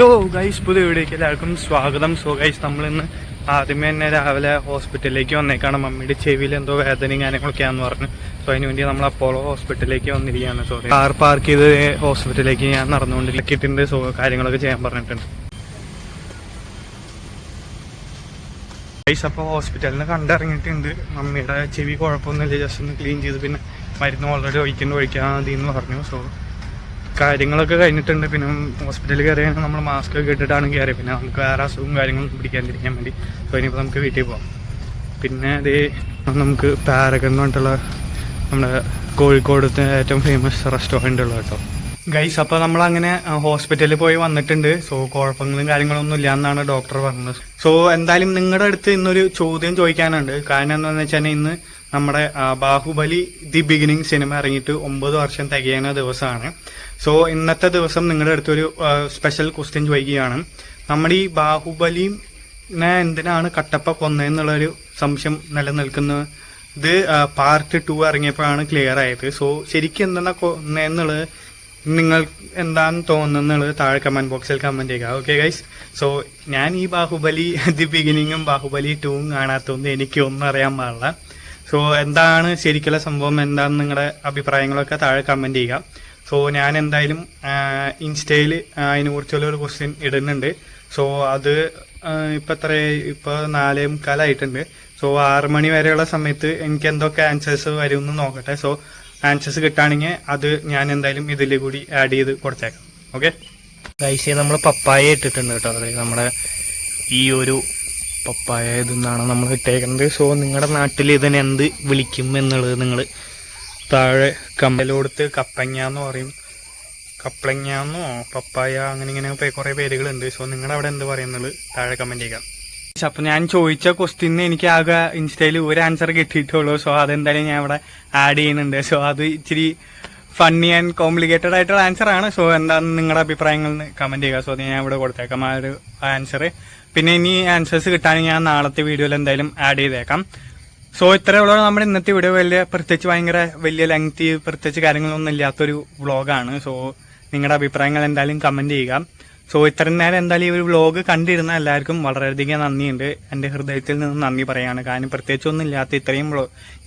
Hello guys പുതിയ വീഡിയോക്ക് എല്ലാവർക്കും സ്വാഗതം. സോ ഗൈസ് നമ്മളിന്ന് ആദ്യമേ തന്നെ രാവിലെ ഹോസ്പിറ്റലിലേക്ക് വന്നേക്കാണ്. മമ്മിയുടെ ചെവിയിൽ എന്തോ വേദനയും കാര്യങ്ങളൊക്കെയാന്ന് പറഞ്ഞു. സോ അതിന് വേണ്ടി നമ്മൾ അപ്പോളോ ഹോസ്പിറ്റലിലേക്ക് വന്നിരിക്കുകയാണ്. സോ കാർ പാർക്ക് ചെയ്ത് ഹോസ്പിറ്റലിലേക്ക് ഞാൻ നടന്നുകൊണ്ടിരിക്കിട്ടുണ്ട് സോ കാര്യങ്ങളൊക്കെ ചെയ്യാൻ പറഞ്ഞിട്ടുണ്ട്. ഗൈസ് അപ്പോൾ ഹോസ്പിറ്റലിൽ നിന്ന് കണ്ടിറങ്ങിയിട്ടുണ്ട്. മമ്മിയുടെ ചെവി കുഴപ്പമൊന്നുമില്ല. ജസ്റ്റ് ഒന്ന് ക്ലീൻ ചെയ്ത് പിന്നെ മരുന്ന് ഓൾറെഡി ഒഴിക്കേണ്ട ഒഴിക്കാൻ മതി എന്ന് പറഞ്ഞു. സോ കാര്യങ്ങളൊക്കെ കഴിഞ്ഞിട്ടുണ്ട്. പിന്നെ ഹോസ്പിറ്റലിൽ കയറിയാൽ നമ്മൾ മാസ്ക് ഒക്കെ ഇട്ടിട്ടാണ് കയറി പിന്നെ നമുക്ക് വേറെ അസുഖവും കാര്യങ്ങളും പിടിക്കാണ്ടിരിക്കാൻ വേണ്ടി. സോ ഇനിയിപ്പോൾ നമുക്ക് വീട്ടിൽ പോകാം പിന്നെ അതേ നമുക്ക് പാരഗൺ എന്ന് പറഞ്ഞിട്ടുള്ള നമ്മുടെ കോഴിക്കോടത്തെ ഏറ്റവും ഫേമസ് റെസ്റ്റോറന്റ് ഉള്ളത് കേട്ടോ. ഗൈസ് അപ്പോൾ നമ്മൾ അങ്ങനെ ഹോസ്പിറ്റലിൽ പോയി വന്നിട്ടുണ്ട്. സോ കുഴപ്പങ്ങളും കാര്യങ്ങളൊന്നും ഇല്ല എന്നാണ് ഡോക്ടർ പറഞ്ഞത്. സോ എന്തായാലും നിങ്ങളുടെ അടുത്ത് ഇന്നൊരു ചോദ്യം ചോദിക്കാനുണ്ട്. കാരണം എന്താണെന്ന് വെച്ചാൽ ഇന്ന് നമ്മുടെ ബാഹുബലി ദി ബിഗിനിങ് സിനിമ ഇറങ്ങിയിട്ട് ഒമ്പത് വർഷം തികയുന്ന ദിവസമാണ് സോ ഇന്നത്തെ ദിവസം നിങ്ങളുടെ അടുത്തൊരു സ്പെഷ്യൽ ക്വസ്റ്റ്യൻ ചോദിക്കുകയാണ്. നമ്മുടെ ഈ ബാഹുബലിനെ എന്തിനാണ് കട്ടപ്പ കൊന്നതെന്നുള്ളൊരു സംശയം നിലനിൽക്കുന്നത്? ഇത് പാർട്ട് ടു ഇറങ്ങിയപ്പോഴാണ് ക്ലിയർ ആയത്. സോ ശരിക്കും എന്താണ് കൊന്നതെന്നുള്ളത് നിങ്ങൾ എന്താന്ന് തോന്നുന്നുള്ളത് താഴെ കമന്റ് ബോക്സിൽ കമന്റ് ചെയ്യുക. ഓക്കെ ഗൈസ് സോ ഞാൻ ഈ ബാഹുബലി ദി ബിഗിനിങ്ങും ബാഹുബലി ടൂവും കാണാത്തതുകൊണ്ട് എനിക്ക് ഒന്നും അറിയാൻ പാടില്ല. സോ എന്താണ് ശരിക്കുള്ള സംഭവം? എന്താണെന്ന് നിങ്ങളുടെ അഭിപ്രായങ്ങളൊക്കെ താഴെ കമന്റ് ചെയ്യുക. സോ ഞാൻ എന്തായാലും ഇൻസ്റ്റയിൽ അതിനെ കുറിച്ചുള്ള ഒരു ക്വസ്റ്റ്യൻ ഇടുന്നുണ്ട്. സോ അത് ഇപ്പം എത്ര ഇപ്പോൾ നാലേ മുക്കാലായിട്ടുണ്ട്. സോ ആറ് മണി വരെയുള്ള സമയത്ത് എനിക്ക് എന്തൊക്കെ ആൻസേഴ്സ് വരുമെന്ന് നോക്കട്ടെ. സോ ആൻസേഴ്സ് കിട്ടുകയാണെങ്കിൽ അത് ഞാൻ എന്തായാലും ഇതിൽ കൂടി ആഡ് ചെയ്ത് കൊടുത്തേക്കാം. ഓക്കെ ഗൈസ് നമ്മൾ പപ്പായ ഇട്ടിട്ടുണ്ട് കേട്ടോ. അതായത് നമ്മുടെ ഈ ഒരു പപ്പായ ഇതെന്നാണ് നമ്മൾ ഇട്ടേക്കുന്നത്. സോ നിങ്ങളുടെ നാട്ടിൽ ഇതിനെ എന്ത് വിളിക്കും എന്നുള്ളത് നിങ്ങൾ താഴെ കമ്പലോടുത്ത് കപ്പങ്ങ എന്ന് പറയും. കപ്ലങ്ങന്നോ പപ്പായ അങ്ങനെ ഇങ്ങനെ കുറേ പേരുകളുണ്ട്. സോ നിങ്ങളുടെ അവിടെ എന്ത് പറയുന്നത്? താഴെ കമന്റ് ചെയ്യുക അപ്പൊ ഞാൻ ചോദിച്ച ക്വസ്റ്റിന് എനിക്ക് ആകെ ഇൻസ്റ്റയിൽ ഒരു ആൻസർ കിട്ടിയിട്ടുള്ളൂ. സോ അതെന്തായാലും ഞാൻ ഇവിടെ ആഡ് ചെയ്യുന്നുണ്ട്. സോ അത് ഇച്ചിരി ഫണ്ണി ആൻഡ് കോംപ്ലിക്കേറ്റഡ് ആയിട്ടുള്ള ആൻസർ ആണ്. സോ എന്താണ് നിങ്ങളുടെ അഭിപ്രായങ്ങൾ കമന്റ് ചെയ്യുക. സോ അത് ഞാൻ ഇവിടെ കൊടുത്തേക്കാം. ആ ഒരു ആൻസർ പിന്നെ ഇനി ആൻസേഴ്സ് കിട്ടാണെങ്കിൽ ഞാൻ നാളത്തെ വീഡിയോയിൽ എന്തായാലും ആഡ് ചെയ്തേക്കാം. സോ ഇത്രയുള്ള നമ്മുടെ ഇന്നത്തെ വീഡിയോ വലിയ പ്രത്യേകിച്ച് ഭയങ്കര വലിയ ലെങ്തി പ്രത്യേകിച്ച് കാര്യങ്ങളൊന്നും ഇല്ലാത്തൊരു വ്ളോഗാണ് സോ നിങ്ങളുടെ അഭിപ്രായങ്ങൾ എന്തായാലും കമന്റ് ചെയ്യുക. സോ ഇത്രയും നേരം എന്തായാലും ഈ ഒരു വ്ളോഗ് കണ്ടിരുന്ന എല്ലാവർക്കും വളരെയധികം നന്ദിയുണ്ട്. എന്റെ ഹൃദയത്തിൽ നിന്ന് നന്ദി പറയാണ്. കാരണം പ്രത്യേകിച്ചൊന്നും ഇല്ലാത്ത ഇത്രയും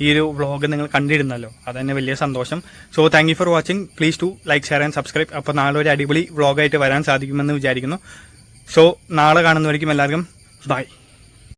ഈ ഒരു വ്ളോഗ് നിങ്ങൾ കണ്ടിരുന്നല്ലോ. അതന്നെ വലിയ സന്തോഷം. So thank for watching please to like share and subscribe അപ്പോൾ നാളെ ഒരു അടിപൊളി വ്ളോഗായിട്ട് വരാൻ സാധിക്കുമെന്ന് വിചാരിക്കുന്നു. സോ നാളെ കാണുന്നവരിക്കും എല്ലാവർക്കും ബൈ